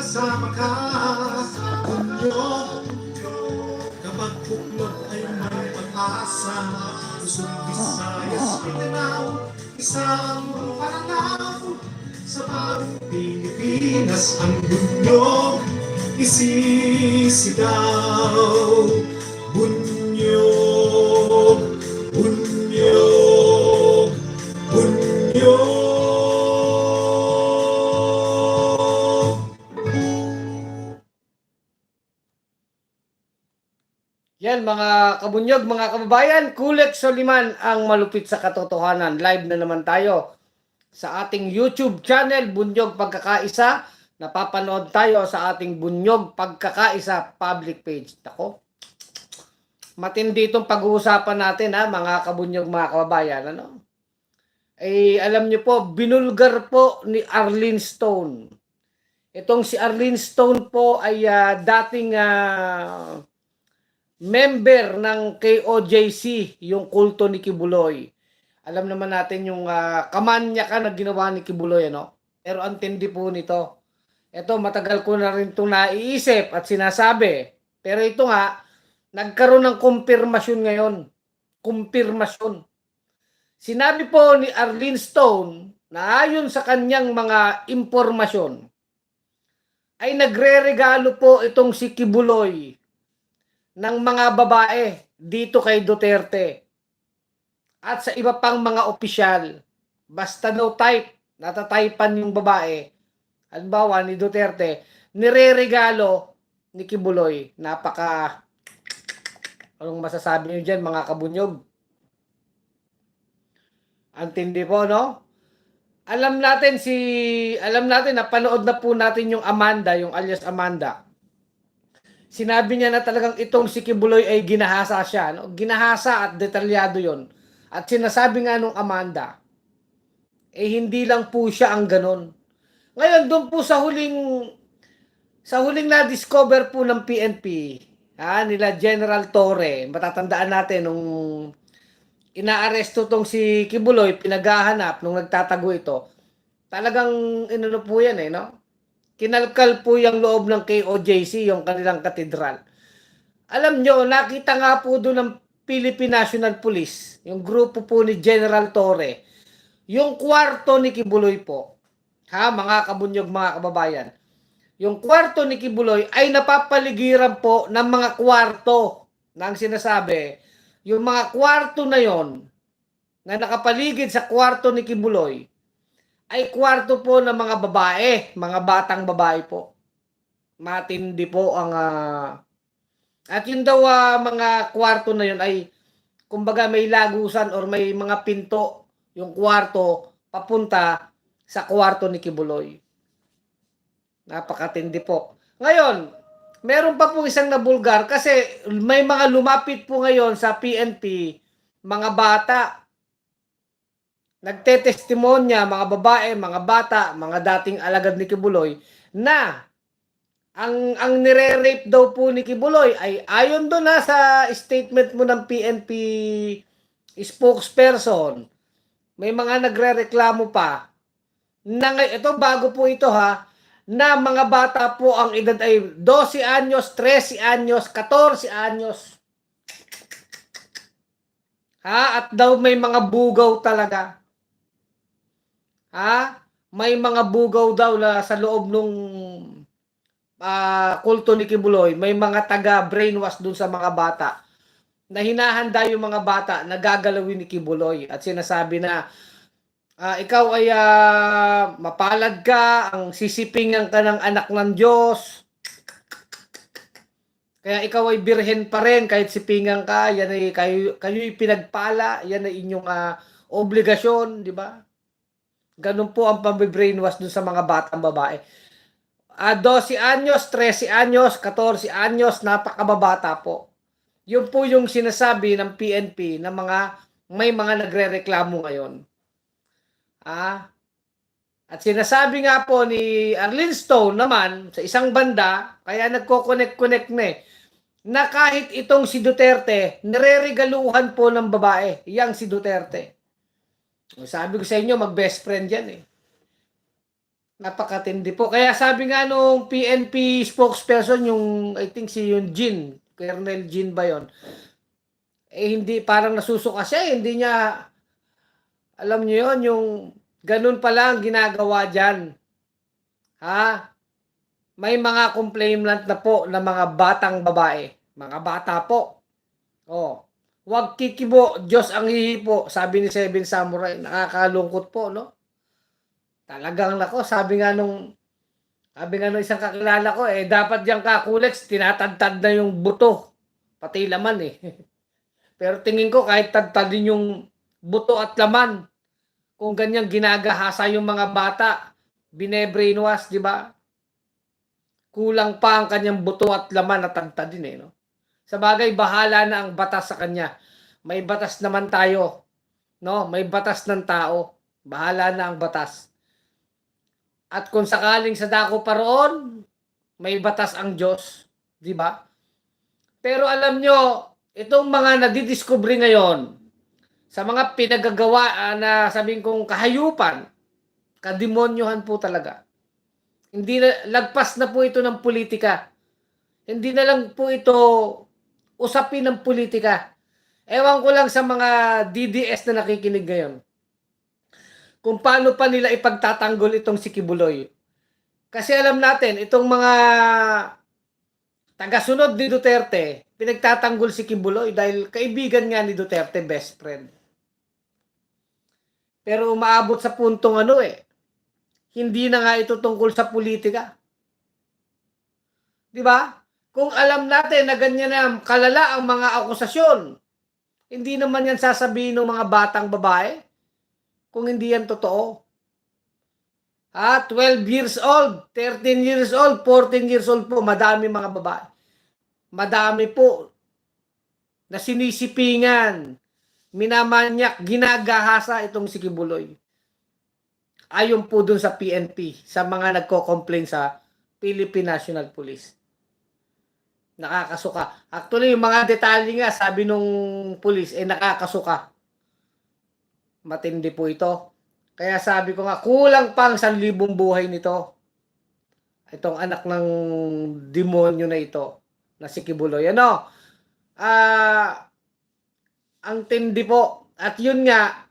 kasama ka. Kunyo Kapag buklod ay may pag-asa Luzon, Visayas, Mindanao Isang pananaw. Sa bagong Pilipinas Ang bunyog isisigaw Yan mga kabunyog, mga kababayan, Kulek Soliman ang malupit sa katotohanan. Live na naman tayo sa ating YouTube channel, Bunyog Pagkakaisa. Napapanood tayo sa ating Bunyog Pagkakaisa public page. Ako, matindi itong pag-uusapan natin ha, mga kabunyog, mga kababayan. Ano? Eh, alam niyo po, binulgar po ni Arlene Stone. Itong si Arlene Stone po ay ah, dating ah, member ng KOJC, yung kulto ni Kibuloy. Alam naman natin yung uh, kamanya ka na ginawa ni Kibuloy, ano? Pero ang tindi po nito. Ito, matagal ko na rin itong naiisip at sinasabi. Pero ito nga, nagkaroon ng kumpirmasyon ngayon. Kumpirmasyon. Sinabi po ni Arlene Stone na ayon sa kanyang mga impormasyon, ay nagre-regalo po itong si Kibuloy ng mga babae dito kay Duterte at sa iba pang mga opisyal. Basta no type, natataypan yung babae. Halimbawa ni Duterte, nireregalo ni Kibuloy. Napaka Anong masasabi niyo diyan mga kabunyog? Ang tindi po, no? Alam natin si alam natin na panood na po natin yung Amanda, yung alias Amanda sinabi niya na talagang itong si Kibuloy ay ginahasa siya. No? Ginahasa at detalyado yon. At sinasabi nga nung Amanda, eh hindi lang po siya ang ganon. Ngayon, doon po sa huling sa huling na-discover po ng PNP, ha, nila General Torre, matatandaan natin nung inaaresto tong si Kibuloy, pinaghahanap nung nagtatago ito, talagang inano po yan eh, no? Kinalkal po yung loob ng KOJC, yung kanilang katedral. Alam nyo, nakita nga po doon ng Philippine National Police, yung grupo po ni General Torre, yung kwarto ni Kibuloy po, ha, mga kabunyog, mga kababayan, yung kwarto ni Kibuloy ay napapaligiran po ng mga kwarto na ang sinasabi, yung mga kwarto na yon na nakapaligid sa kwarto ni Kibuloy, ay kwarto po ng mga babae, mga batang babae po. Matindi po ang ah, at yun daw ah, mga kwarto na yun ay kumbaga may lagusan or may mga pinto yung kwarto papunta sa kwarto ni Kibuloy. Napakatindi po. Ngayon, meron pa po isang nabulgar kasi may mga lumapit po ngayon sa PNP, mga bata, nagtetestimonya mga babae, mga bata, mga dating alagad ni Kibuloy na ang ang nire-rape daw po ni Kibuloy ay ayon doon na sa statement mo ng PNP spokesperson. May mga nagrereklamo pa na ito bago po ito ha na mga bata po ang edad ay 12 anyos, 13 anyos, 14 anyos. Ha? At daw may mga bugaw talaga. Ha? May mga bugaw daw na sa loob nung ah, kulto ni Kibuloy, may mga taga brainwash dun sa mga bata na hinahanda yung mga bata na gagalawin ni Kibuloy at sinasabi na ah, ikaw ay ah, mapalad ka, ang sisipingan ka ng anak ng Diyos. Kaya ikaw ay birhen pa rin kahit sipingan ka, yan ay kayo kayo'y pinagpala, yan ay inyong ah, obligasyon, di ba? Ganun po ang pambibrainwash dun sa mga batang babae. Ah, 12 anyos, 13 anyos, 14 anyos, napakababata po. Yun po yung sinasabi ng PNP na mga may mga nagrereklamo ngayon. Ah, at sinasabi nga po ni Arlene Stone naman sa isang banda, kaya nagko-connect-connect na eh, na kahit itong si Duterte, nireregaluhan po ng babae, yang si Duterte. Sabi ko sa inyo, mag-best friend yan eh. Napakatindi po. Kaya sabi nga nung PNP spokesperson, yung, I think si yung Jin, Colonel Jin ba yun? Eh hindi, parang nasusuka siya. eh. Hindi niya, alam niyo yon yung ganun pala ang ginagawa dyan. Ha? May mga complainant na po na mga batang babae. Mga bata po. Oh. Huwag kikibo, Diyos ang hihipo, sabi ni Seven Samurai. Nakakalungkot po, no? Talagang nako, sabi nga nung sabi nga nung isang kakilala ko, eh dapat yung kakulex, tinatadtad na yung buto. Pati laman eh. Pero tingin ko kahit tadtadin yung buto at laman, kung ganyan ginagahasa yung mga bata, binebrainwash, di ba? Kulang pa ang kanyang buto at laman na tadtadin eh, no? Sa bagay, bahala na ang batas sa kanya. May batas naman tayo, no? May batas ng tao. Bahala na ang batas. At kung sakaling sa dako pa roon, may batas ang Diyos. Di ba? Pero alam nyo, itong mga nadidiscovery ngayon, sa mga pinagagawa ah, na sabihin kong kahayupan, kademonyohan po talaga. Hindi na, lagpas na po ito ng politika. Hindi na lang po ito usapin ng politika. Ewan ko lang sa mga DDS na nakikinig ngayon kung paano pa nila ipagtatanggol itong si Kibuloy. Kasi alam natin, itong mga tagasunod ni Duterte, pinagtatanggol si Kibuloy dahil kaibigan nga ni Duterte, best friend. Pero umaabot sa puntong ano eh, hindi na nga ito tungkol sa politika. Di ba? Kung alam natin na ganyan na kalala ang mga akusasyon, hindi naman yan sasabihin ng mga batang babae kung hindi yan totoo. Ha? 12 years old, 13 years old, 14 years old po, madami mga babae. Madami po na sinisipingan, minamanyak, ginagahasa itong si Kibuloy. Ayon po dun sa PNP, sa mga nagko-complain sa Philippine National Police. Nakakasuka. Actually, yung mga detalye nga, sabi nung police, eh nakakasuka matindi po ito. Kaya sabi ko nga, kulang pang sanlibong buhay nito. Itong anak ng demonyo na ito, na si Kibuloy. Ano? Ah, ang tindi po. At yun nga,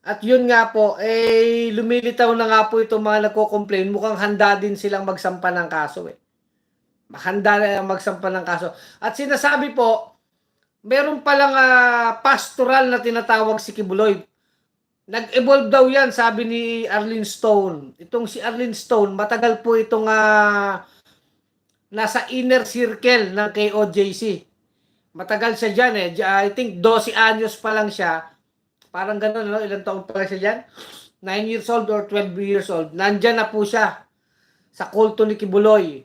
at yun nga po, eh, lumilitaw na nga po itong mga nagko-complain. Mukhang handa din silang magsampa ng kaso eh. Handa na magsampa ng kaso. At sinasabi po, meron palang ah, pastoral na tinatawag si Kibuloy. Nag-evolve daw yan, sabi ni Arlene Stone. Itong si Arlene Stone, matagal po itong ah, nasa inner circle ng KOJC. Matagal siya dyan eh. I think 12 anyos pa lang siya. Parang ganun, no? ilang taon pa lang siya dyan? 9 years old or 12 years old. Nandyan na po siya sa kulto ni Kibuloy.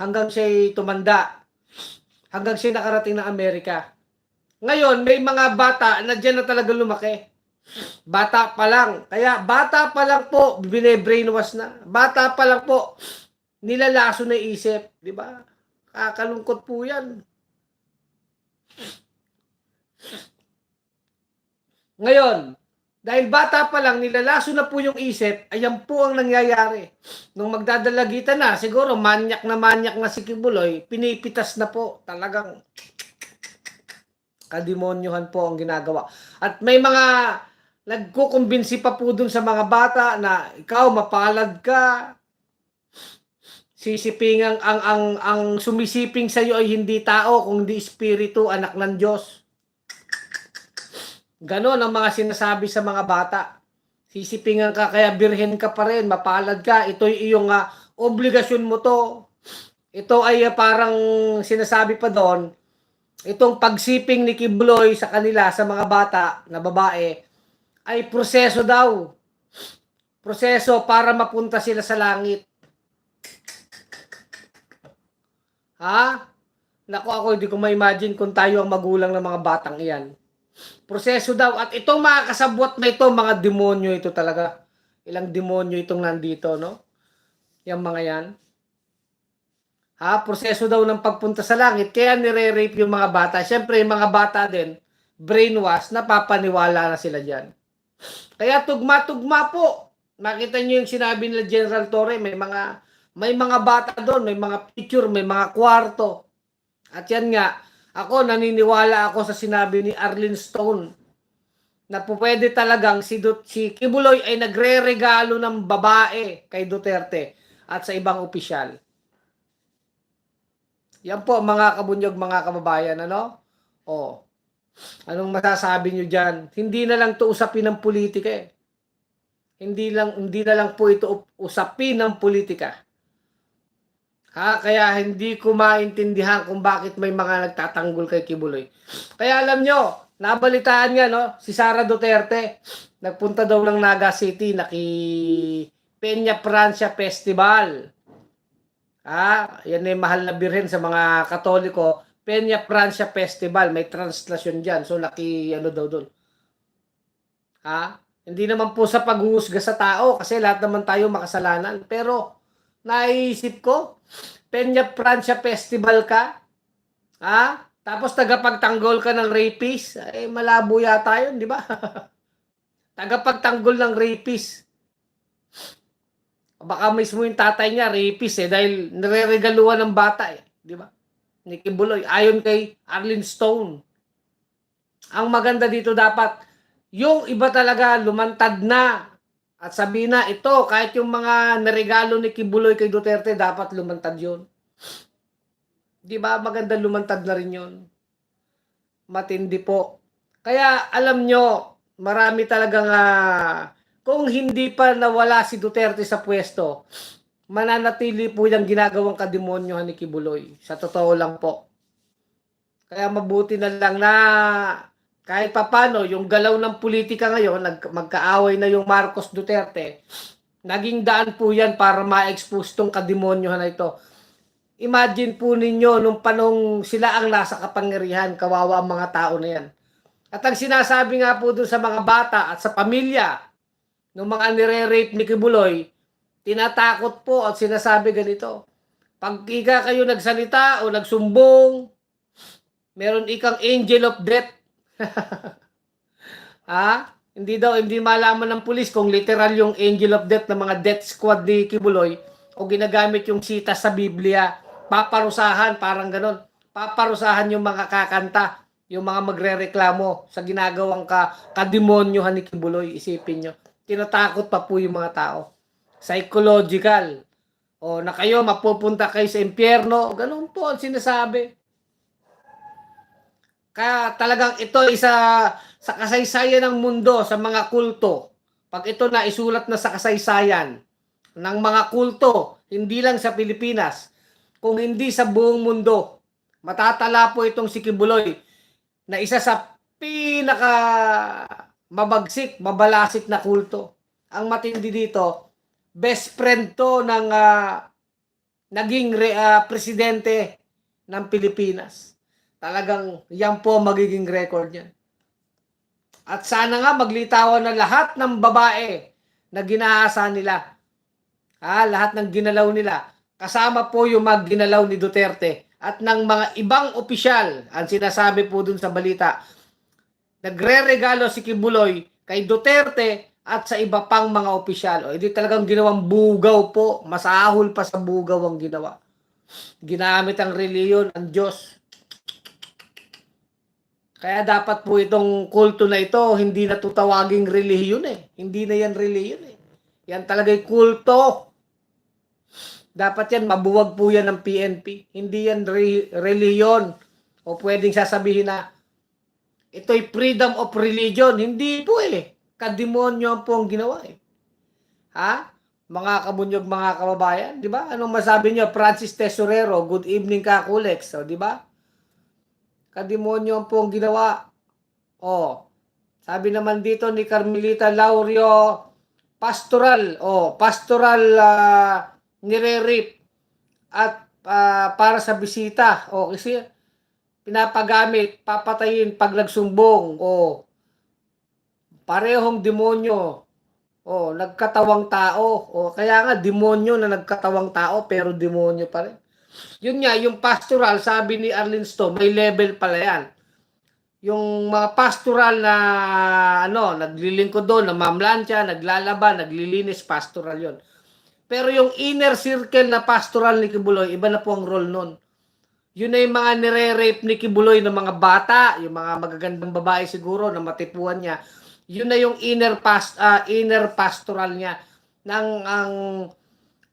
Hanggang siya tumanda. Hanggang siya nakarating ng Amerika. Ngayon, may mga bata na dyan na talaga lumaki. Bata pa lang. Kaya bata pa lang po, bine-brainwash na. Bata pa lang po, nilalaso na isip. Di ba? Kakalungkot po yan. Ngayon, dahil bata pa lang, nilalaso na po yung isip, ayan po ang nangyayari. Nung magdadalagitan na, siguro manyak na manyak na si Kibuloy, pinipitas na po. Talagang kademonyohan po ang ginagawa. At may mga nagkukumbinsi pa po dun sa mga bata na ikaw mapalad ka. Sisiping ang ang ang, ang sumisiping sa iyo ay hindi tao kundi espiritu, anak ng Diyos. Ganon ang mga sinasabi sa mga bata. Sisipingan ka kaya birhen ka pa rin, mapalad ka, ito'y iyong ah, obligasyon mo to. Ito ay ah, parang sinasabi pa doon, itong pagsiping ni Kibloy sa kanila, sa mga bata na babae, ay proseso daw. Proseso para mapunta sila sa langit. Ha? Naku ako, hindi ko ma-imagine kung tayo ang magulang ng mga batang iyan. Proseso daw. At itong mga kasabwat na ito, mga demonyo ito talaga. Ilang demonyo itong nandito, no? Yung mga yan. Ha? Proseso daw ng pagpunta sa langit. Kaya nire-rape yung mga bata. Siyempre, yung mga bata din, brainwash, napapaniwala na sila dyan. Kaya tugma-tugma po. makita niyo yung sinabi nila General Torre, may mga may mga bata doon, may mga picture, may mga kwarto. At yan nga, ako naniniwala ako sa sinabi ni Arlene Stone na pwede talagang si, Du- si Kibuloy ay nagre-regalo ng babae kay Duterte at sa ibang opisyal. Yan po mga kabunyog, mga kababayan, ano? Oh. Anong masasabi nyo dyan? Hindi na lang to usapin ng politika eh. Hindi lang hindi na lang po ito usapin ng politika. Ha, kaya hindi ko maintindihan kung bakit may mga nagtatanggol kay Kibuloy. Kaya alam nyo, nabalitaan nga no, si Sara Duterte nagpunta daw ng Naga City naki Peña Francia Festival. Ah, yan ay mahal na birhen sa mga Katoliko. Peña Francia Festival, may translation diyan. So naki ano daw doon. Ha? Hindi naman po sa paghuhusga sa tao kasi lahat naman tayo makasalanan. Pero naisip ko, Peña Francia Festival ka, ha? Tapos tagapagtanggol ka ng rapist, eh malabo yata yun, di ba? tagapagtanggol ng rapist. Baka mismo yung tatay niya rapist eh dahil nire-regaluhan ng bata eh, di ba? Ni Kibuloy, ayon kay Arlene Stone. Ang maganda dito dapat, yung iba talaga lumantad na at sabi na ito, kahit yung mga naregalo ni Kibuloy kay Duterte, dapat lumantad yun. Di ba? Maganda lumantad na rin yun. Matindi po. Kaya alam nyo, marami talagang ah, kung hindi pa nawala si Duterte sa pwesto, mananatili po yung ginagawang kademonyohan ni Kibuloy. Sa totoo lang po. Kaya mabuti na lang na kahit papano, yung galaw ng politika ngayon, nag, magkaaway na yung Marcos Duterte, naging daan po yan para ma-expose tong kademonyohan na ito. Imagine po ninyo, nung panong sila ang nasa kapangyarihan, kawawa ang mga tao na yan. At ang sinasabi nga po dun sa mga bata at sa pamilya, ng mga nire-rape ni Kibuloy, tinatakot po at sinasabi ganito, pag ika kayo nagsalita o nagsumbong, meron ikang angel of death ha? Hindi daw, hindi malaman ng pulis kung literal yung angel of death ng mga death squad ni Kibuloy o ginagamit yung sita sa Biblia. Paparusahan, parang ganon. Paparusahan yung mga kakanta, yung mga magre-reklamo sa ginagawang ka, kademonyohan ni Kibuloy. Isipin nyo. Tinatakot pa po yung mga tao. Psychological. O na kayo, mapupunta kayo sa impyerno. Ganun po ang sinasabi. Kaya talagang ito isa sa kasaysayan ng mundo sa mga kulto. Pag ito na isulat na sa kasaysayan ng mga kulto, hindi lang sa Pilipinas, kung hindi sa buong mundo, matatala po itong si Kibuloy na isa sa pinaka mabagsik, mabalasik na kulto. Ang matindi dito, best friend to ng ah, naging re- ah, presidente ng Pilipinas. Talagang yan po magiging record niyan. At sana nga maglitawan na lahat ng babae na ginaasa nila. Ha, lahat ng ginalaw nila. Kasama po yung mga ginalaw ni Duterte at ng mga ibang opisyal. Ang sinasabi po dun sa balita, nagre-regalo si Kibuloy kay Duterte at sa iba pang mga opisyal. O, hindi talagang ginawang bugaw po. Masahol pa sa bugaw ang ginawa. Ginamit ang reliyon, ang Diyos. Kaya dapat po itong kulto na ito, hindi na tutawaging relihiyon eh. Hindi na yan relihiyon eh. Yan talaga'y kulto. Dapat yan, mabuwag po yan ng PNP. Hindi yan re- relihiyon. O pwedeng sasabihin na, ito'y freedom of religion. Hindi po eh. Kademonyo po ang ginawa eh. Ha? Mga kabunyog, mga kababayan, di ba? Anong masabi niyo? Francis Tesorero, good evening ka, Kulex. O, di ba? Kademonyo ang po ang ginawa. O, sabi naman dito ni Carmelita Laurio, pastoral, o, pastoral uh, nire-rape at ah, para sa bisita. O, kasi pinapagamit, papatayin pag nagsumbong. O, parehong demonyo. O, nagkatawang tao. O, kaya nga, demonyo na nagkatawang tao, pero demonyo pa rin. Yun nga, yung pastoral, sabi ni Arlene Stone, may level pala yan. yung mga pastoral na ano, naglilingkod doon, namamlansya, naglalaba, naglilinis, pastoral yon. Pero yung inner circle na pastoral ni Kibuloy, iba na po ang role nun. Yun na yung mga nire-rape ni Kibuloy ng mga bata, yung mga magagandang babae siguro na matipuan niya. Yun na yung inner past ah, inner pastoral niya nang ang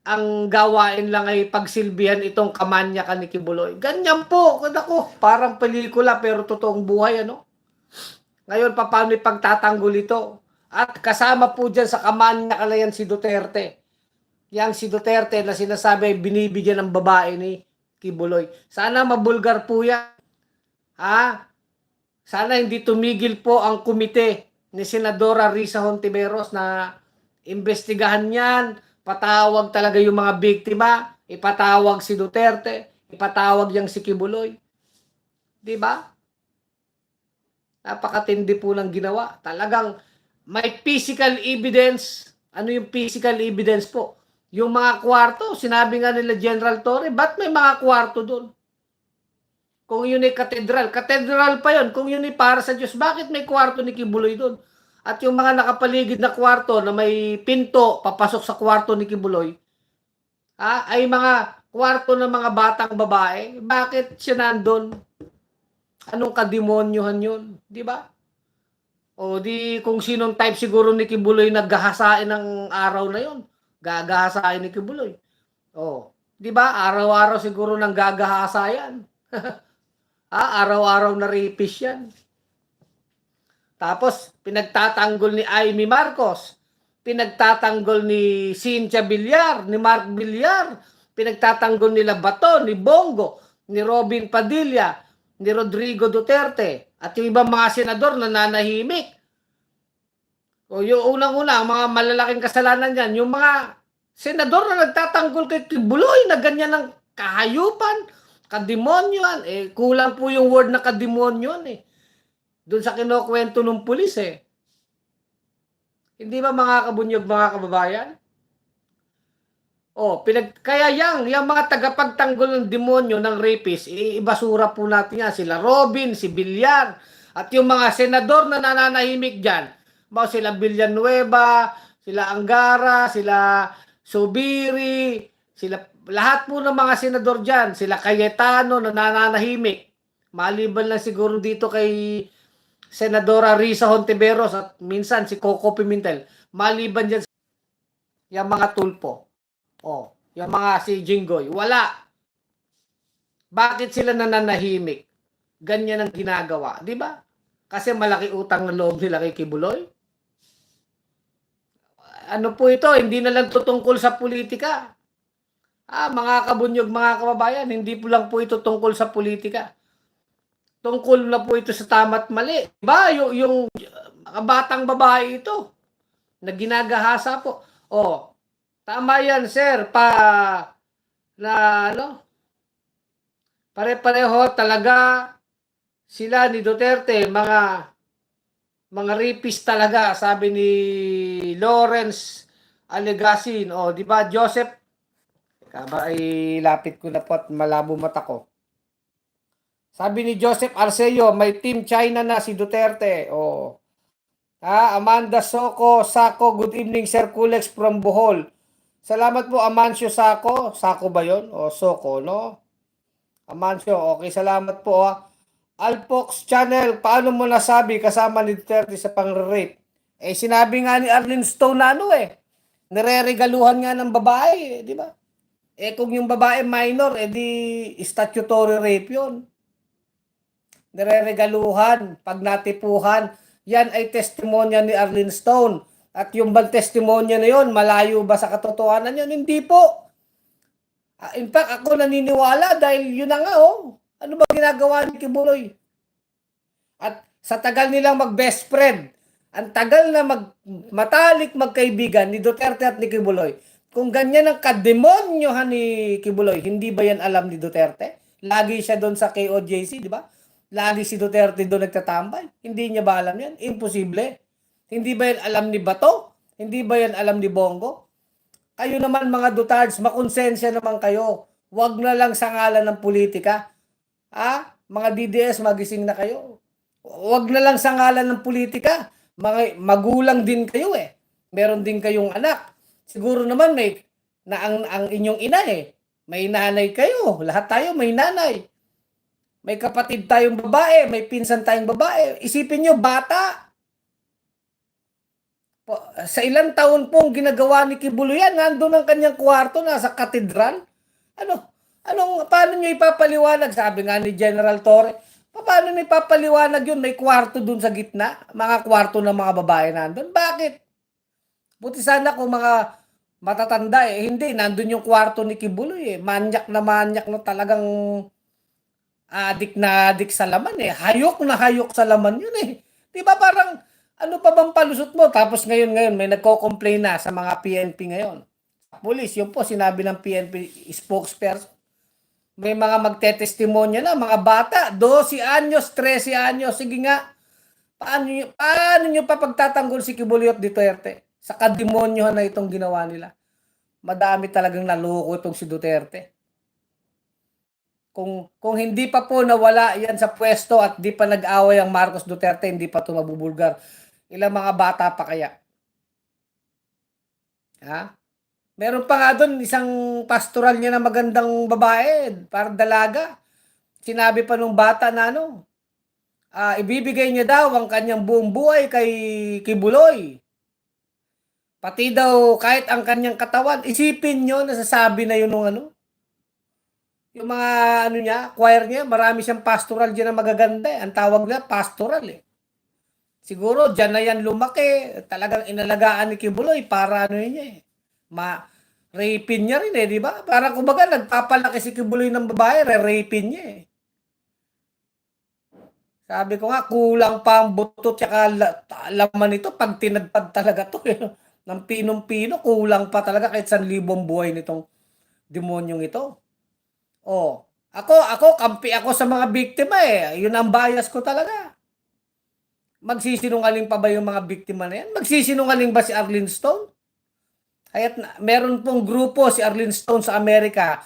ang gawain lang ay pagsilbihan itong kamanya ka ni Kibuloy. Ganyan po, ko, parang pelikula pero totoong buhay ano. Ngayon pa paano ipagtatanggol ito? At kasama po dyan sa kamanya ka na yan si Duterte. Yang si Duterte na sinasabi ay binibigyan ng babae ni Kibuloy. Sana mabulgar po yan. Ha? Sana hindi tumigil po ang komite ni Senadora Risa Hontiveros na investigahan yan, patawag talaga yung mga biktima, ipatawag si Duterte, ipatawag yang si Kibuloy. Di ba? Napakatindi po ng ginawa. Talagang may physical evidence. Ano yung physical evidence po? Yung mga kwarto, sinabi nga nila General Torre, ba't may mga kwarto doon? Kung yun ay katedral, katedral pa yun. Kung yun ay para sa Diyos, bakit may kwarto ni Kibuloy doon? At yung mga nakapaligid na kwarto na may pinto papasok sa kwarto ni Kibuloy, ah, ay mga kwarto ng mga batang babae. Bakit siya nandun? Anong kademonyohan yun? Di ba? O di kung sinong type siguro ni Kibuloy naggahasain ng araw na yon, gagahasain ni Kibuloy. O, di ba? Araw-araw siguro nang gagahasa yan. ah, araw-araw na rapist yan. Tapos, pinagtatanggol ni Amy Marcos, pinagtatanggol ni Cynthia Villar, ni Mark Villar, pinagtatanggol nila Bato, ni Bongo, ni Robin Padilla, ni Rodrigo Duterte, at yung ibang mga senador na nanahimik. O yung unang-una, ang mga malalaking kasalanan yan, yung mga senador na nagtatanggol kay Kibuloy na ganyan ng kahayupan, kademonyoan, eh kulang po yung word na kademonyoan eh. Doon sa kinukwento ng pulis eh. Hindi ba mga kabunyog, mga kababayan? Oh, pinag kaya yang yung mga tagapagtanggol ng demonyo ng rapist, ibasura po natin yan sila Robin, si Villar, at yung mga senador na nananahimik diyan. Ba sila Villanueva, sila Angara, sila Subiri, sila lahat po ng mga senador diyan, sila Cayetano na nananahimik. Maliban lang siguro dito kay Senadora Risa Hontiveros at minsan si Coco Pimentel. Maliban dyan yung mga tulpo. Oh, yung mga si Jinggoy. Wala. Bakit sila nananahimik? Ganyan ang ginagawa. Di ba? Kasi malaki utang na loob nila kay Kibuloy. Ano po ito? Hindi na lang tutungkol sa politika. Ah, mga kabunyog, mga kababayan, hindi po lang po ito tungkol sa politika tungkol na po ito sa tama't mali. Diba? Yung, yung uh, batang babae ito na ginagahasa po. Oh, tama yan, sir. Pa, na, ano, pare-pareho talaga sila ni Duterte, mga, mga rapist talaga, sabi ni Lawrence Alegasin. Oh, di ba, Joseph? Kaba ay lapit ko na po at malabo mata ko. Sabi ni Joseph Arceo, may team China na si Duterte. Oh. Ah, Amanda Soko, Sako, good evening Sir Kulex from Bohol. Salamat po Amancio Sako. Sako ba 'yon? O Soko, no? Amancio, okay, salamat po ah. Alpox Channel, paano mo nasabi kasama ni Duterte sa pang-rape? Eh sinabi nga ni Arlene Stone na ano eh. Nireregaluhan nga ng babae, eh, di ba? Eh kung yung babae minor, eh di statutory rape 'yon nireregaluhan, pag natipuhan, yan ay testimonya ni Arlene Stone. At yung bang testimonya na yon, malayo ba sa katotohanan yun? Hindi po. Uh, in fact, ako naniniwala dahil yun na nga, oh. Ano ba ginagawa ni Kibuloy? At sa tagal nilang mag-best friend, ang tagal na mag matalik magkaibigan ni Duterte at ni Kibuloy, kung ganyan ang kademonyohan ni Kibuloy, hindi ba yan alam ni Duterte? Lagi siya doon sa KOJC, di ba? Lagi si Duterte doon nagtatambay. Hindi niya ba alam yan? Imposible. Hindi ba yan alam ni Bato? Hindi ba yan alam ni Bongo? Kayo naman mga Dutards, makonsensya naman kayo. Huwag na lang sa ngalan ng politika. Ah, mga DDS, magising na kayo. Huwag na lang sa ngalan ng politika. Mga magulang din kayo eh. Meron din kayong anak. Siguro naman may na ang, ang inyong ina eh. May nanay kayo. Lahat tayo may nanay. May kapatid tayong babae, may pinsan tayong babae. Isipin nyo, bata. Sa ilang taon pong ginagawa ni Kibulo yan, nandun ang kanyang kwarto, nasa katedral. Ano? Anong, paano nyo ipapaliwanag? Sabi nga ni General Torre, paano nyo ipapaliwanag yun? May kwarto dun sa gitna, mga kwarto ng mga babae nandun. Bakit? Buti sana kung mga matatanda eh. Hindi, nandun yung kwarto ni Kibuloy eh. Manyak na manyak na talagang adik na adik sa laman eh. Hayok na hayok sa laman yun eh. Di ba parang ano pa bang palusot mo? Tapos ngayon ngayon may nagko-complain na sa mga PNP ngayon. Police, yun po sinabi ng PNP spokesperson. May mga magtetestimonya na, mga bata, 12 anyos, 13 anyos, sige nga, paano nyo, paano nyo pa pagtatanggol si Kibuloy at Duterte? Sa kademonyohan na itong ginawa nila. Madami talagang naloko itong si Duterte. Kung kung hindi pa po nawala yan sa pwesto at di pa nag-away ang Marcos Duterte, hindi pa ito mabubulgar. Ilang mga bata pa kaya? Ha? Meron pa nga doon isang pastoral niya na magandang babae, parang dalaga. Sinabi pa nung bata na ano, ah, ibibigay niya daw ang kanyang buong buhay kay Kibuloy. Pati daw kahit ang kanyang katawan, isipin nyo, nasasabi na yun nung ano. Yung mga ano niya, choir niya, marami siyang pastoral dyan na magaganda. eh. Ang tawag nila, pastoral eh. Siguro, dyan na yan lumaki. Talagang inalagaan ni Kibuloy para ano niya eh. Ma rapin niya rin eh, di ba? Para kumbaga, nagpapalaki si Kibuloy ng babae, re-rapin niya eh. Sabi ko nga, kulang pa ang buto tsaka la- laman nito pag tinadpad talaga to. Eh. Ng pinong-pino, kulang pa talaga kahit san libong buhay nitong demonyong ito. Oh, ako, ako, kampi ako sa mga biktima eh. Yun ang bias ko talaga. Magsisinungaling pa ba yung mga biktima na yan? Magsisinungaling ba si Arlene Stone? Kaya't meron pong grupo si Arlene Stone sa Amerika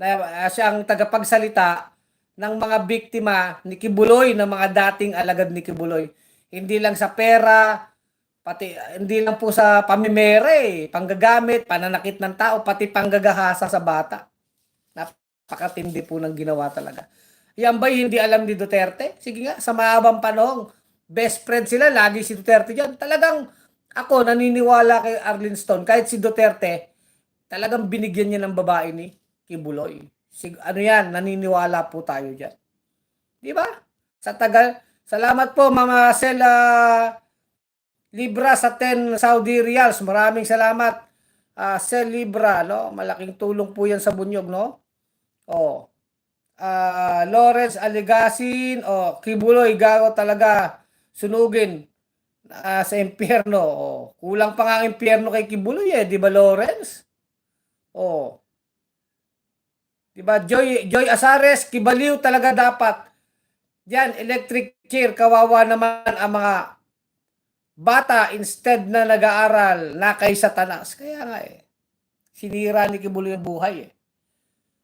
na uh, siyang tagapagsalita ng mga biktima ni Kibuloy, ng mga dating alagad ni Kibuloy. Hindi lang sa pera, pati hindi lang po sa pamimere, panggagamit, pananakit ng tao, pati panggagahasa sa bata. Napakatindi po ng ginawa talaga. Yan ba'y hindi alam ni Duterte? Sige nga, sa mahabang panahon, best friend sila, lagi si Duterte dyan. Talagang ako naniniwala kay Arlene Stone, kahit si Duterte, talagang binigyan niya ng babae ni Kibuloy. Sig ano yan, naniniwala po tayo dyan. Di ba? Sa tagal, salamat po Mama Sela Libra sa 10 Saudi Riyals. Maraming salamat. Ah, Sel Libra, no? Malaking tulong po yan sa bunyog, no? Oh. Ah, Lawrence Aligasin, oh, Kibuloy, gago talaga. Sunugin ah, sa impyerno. Oh. Kulang pa nga ang impyerno kay Kibuloy eh, di ba Lawrence? Oh. Di ba Joy Joy Asares, Kibaliw talaga dapat. Yan, electric chair, kawawa naman ang mga bata instead na nag-aaral na kay Satanas. Kaya nga eh, sinira ni Kibuloy ang buhay eh.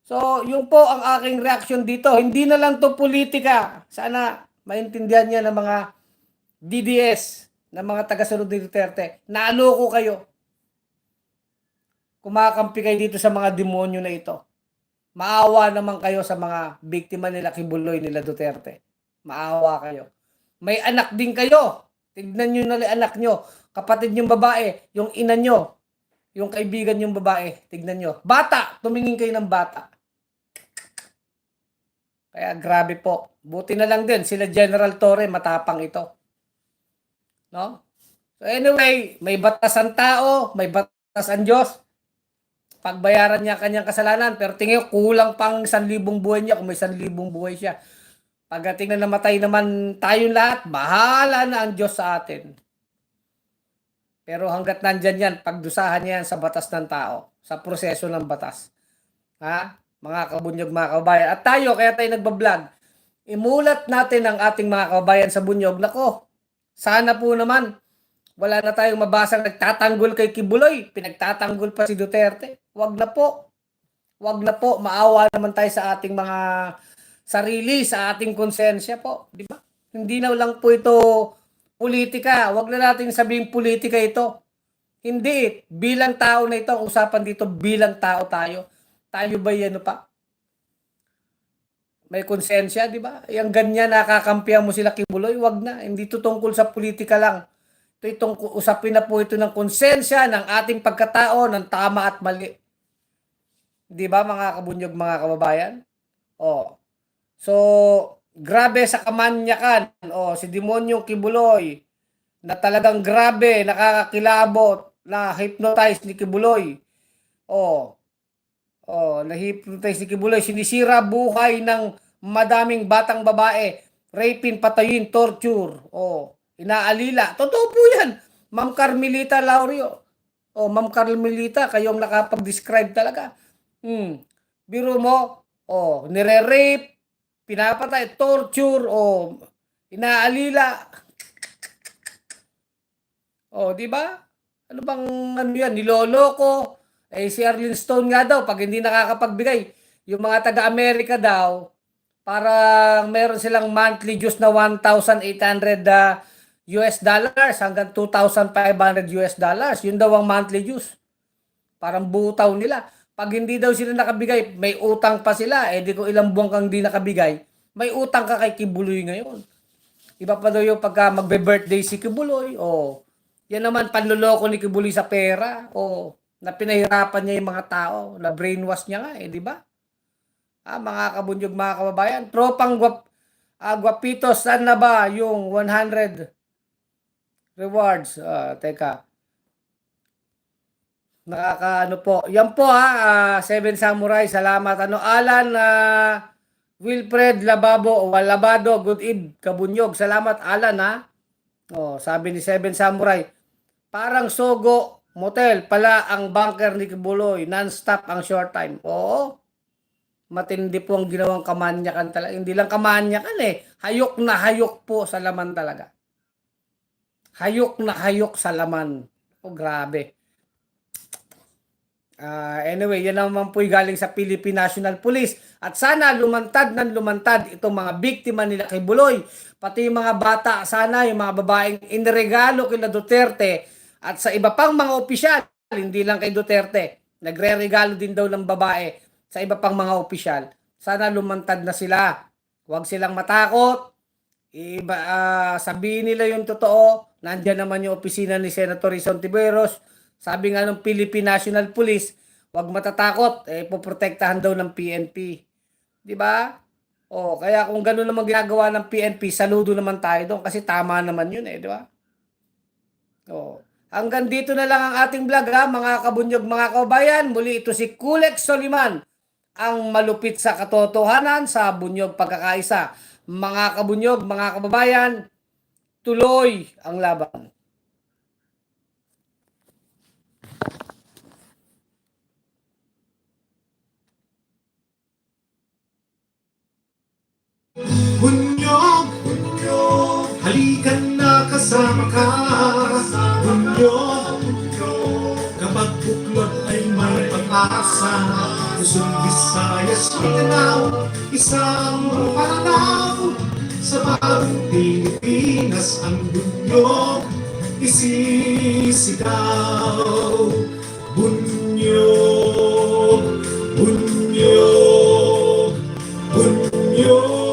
So, yun po ang aking reaction dito. Hindi na lang to politika. Sana maintindihan niya ng mga DDS, ng mga taga-sunod ni Duterte. Naaloko kayo. Kumakampi kayo dito sa mga demonyo na ito. Maawa naman kayo sa mga biktima nila Kibuloy nila Duterte. Maawa kayo. May anak din kayo. Tignan nyo na anak nyo. Kapatid yung babae, yung ina nyo, yung kaibigan yung babae, tignan nyo. Bata, tumingin kayo ng bata. Kaya grabe po. Buti na lang din, sila General Torre, matapang ito. No? So anyway, may batas ang tao, may batas ang Diyos. Pagbayaran niya kanyang kasalanan, pero tingin kulang pang 1,000 buhay niya kung may 1,000 buhay siya. Pagdating na namatay naman tayong lahat, bahala na ang Diyos sa atin. Pero hanggat nandyan yan, pagdusahan niya yan sa batas ng tao, sa proseso ng batas. Ha? Mga kabunyog, mga kababayan. At tayo, kaya tayo nagbablog, imulat natin ang ating mga kababayan sa bunyog. Nako, sana po naman, wala na tayong mabasang nagtatanggol kay Kibuloy. Pinagtatanggol pa si Duterte. Wag na po. Wag na po. Maawa naman tayo sa ating mga sarili, sa ating konsensya po. Di ba? Hindi na lang po ito politika. Huwag na natin sabihin politika ito. Hindi. Bilang tao na ito, usapan dito, bilang tao tayo. Tayo ba yan pa? May konsensya, di ba? Yung ganyan, nakakampihan mo sila kibuloy, wag na. Hindi ito tungkol sa politika lang. Ito itong usapin na po ito ng konsensya, ng ating pagkatao, ng tama at mali. Di ba mga kabunyog, mga kababayan? Oh. So, grabe sa kamanyakan. Oh, si Demonyong Kibuloy na talagang grabe, nakakakilabot, na hypnotize ni Kibuloy. Oh. Oh, na-hypnotize ni Kibuloy. Sinisira buhay ng madaming batang babae. Raping, patayin, torture. Oh, inaalila. Totoo po yan. Ma'am Carmelita Laurio. Oh, Ma'am Carmelita, kayong nakapag-describe talaga. Hmm. Biro mo, oh, nire-rape, pinapatay, torture, oh, inaalila. Oh, di ba? Ano bang ano yan, niloloko. Eh si Arlene Stone nga daw pag hindi nakakapagbigay, yung mga taga-Amerika daw, parang meron silang monthly dues na 1,800 uh, US dollars hanggang 2,500 US dollars. Yun daw ang monthly dues. Parang butaw nila. Pag hindi daw sila nakabigay, may utang pa sila. Eh di ko ilang buwan kang di nakabigay, may utang ka kay Kibuloy ngayon. Iba pa daw yung pagka magbe-birthday si Kibuloy. O, yan naman panloloko ni Kibuloy sa pera. O, na pinahirapan niya yung mga tao. Na brainwash niya nga eh, di ba? Ah, mga kabunyog, mga kababayan. Tropang guap, ah, guapito, saan na ba yung 100 rewards? Ah, teka. Nakakaano po. Yan po ha, ah, Seven Samurai. Salamat. Ano, Alan, ah, Wilfred Lababo o Labado, good eve, Kabunyog. Salamat Alan ha. Oh, sabi ni Seven Samurai, parang Sogo Motel pala ang bunker ni Kibuloy, non-stop ang short time. Oo. Matindi po ang ginawang kamanyakan talaga. Hindi lang kamanyakan eh. Hayok na hayok po sa laman talaga. Hayok na hayok sa laman. Oh, grabe. Ah, anyway, yan naman po galing sa Philippine National Police. At sana lumantad ng lumantad itong mga biktima nila kay Buloy. Pati yung mga bata, sana yung mga babaeng iniregalo kila Duterte at sa iba pang mga opisyal, hindi lang kay Duterte. Nagre-regalo din daw ng babae sa iba pang mga opisyal. Sana lumantad na sila. Huwag silang matakot. Iba, ah, sabihin nila yung totoo. Nandiyan naman yung opisina ni Senator Rizon Tiberos. Sabi nga ng Philippine National Police, huwag matatakot, eh, poprotektahan daw ng PNP. Di ba? O, kaya kung gano'n naman ginagawa ng PNP, saludo naman tayo doon kasi tama naman yun eh, di ba? O, hanggang dito na lang ang ating vlog ha, mga kabunyog, mga kabayan. Muli ito si Kulek Soliman, ang malupit sa katotohanan sa bunyog pagkakaisa. Mga kabunyog, mga kababayan, tuloy ang laban. Bunyog, bunyog, halikan na kasama ka Bunyo Kapag puklot ay may pag-asa Luzon, Visayas, Mindanao Isang pananaw. Sa bagong Pilipinas Ang bunyo Isisigaw. Bunyo Bunyo Bunyo.